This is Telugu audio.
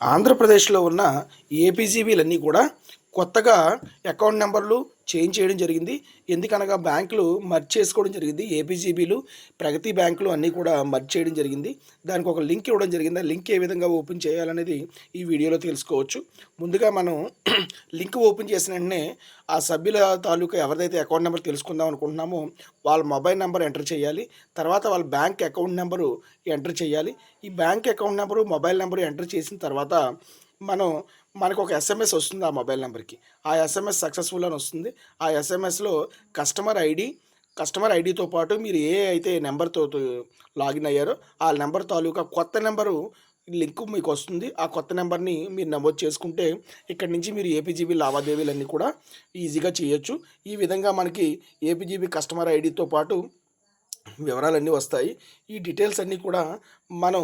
ఆంధ్రప్రదేశ్లో ఉన్న ఏపీజీబీలన్నీ కూడా కొత్తగా అకౌంట్ నెంబర్లు చేంజ్ చేయడం జరిగింది. ఎందుకనగా బ్యాంకులు మర్జ్ చేసుకోవడం జరిగింది. ఏపీజీబీలు ప్రగతి బ్యాంకులు అన్నీ కూడా మర్జ్ చేయడం జరిగింది. దానికి ఒక లింక్ ఇవ్వడం జరిగింది. ఆ లింక్ ఏ విధంగా ఓపెన్ చేయాలనేది ఈ వీడియోలో తెలుసుకోవచ్చు. ముందుగా మనం లింక్ ఓపెన్ చేసిన వెంటనే ఆ సభ్యుల తాలూకా ఎవరిదైతే అకౌంట్ నెంబర్ తెలుసుకుందాం అనుకుంటున్నామో వాళ్ళ మొబైల్ నెంబర్ ఎంటర్ చేయాలి. తర్వాత వాళ్ళ బ్యాంక్ అకౌంట్ నెంబరు ఎంటర్ చేయాలి. ఈ bank account number mobile number enter చేసిన తర్వాత మనం మనకు ఒక ఎస్ఎంఎస్ వస్తుంది ఆ మొబైల్ నెంబర్కి. ఆ ఎస్ఎంఎస్ సక్సెస్ఫుల్ అని వస్తుంది. ఆ ఎస్ఎంఎస్లో కస్టమర్ ఐడి కస్టమర్ ఐడితో పాటు మీరు ఏ అయితే నెంబర్తో లాగిన్ అయ్యారో ఆ నెంబర్ తాలూకా కొత్త నెంబరు లింక్ మీకు వస్తుంది. ఆ కొత్త నెంబర్ని మీరు నమోదు చేసుకుంటే ఇక్కడ నుంచి మీరు ఏపీజీబీ లావాదేవీలన్నీ కూడా ఈజీగా చేయొచ్చు. ఈ విధంగా మనకి ఏపీజీబీ కస్టమర్ ఐడితో పాటు వివరాలన్నీ వస్తాయి. ఈ డీటెయిల్స్ అన్నీ కూడా మనం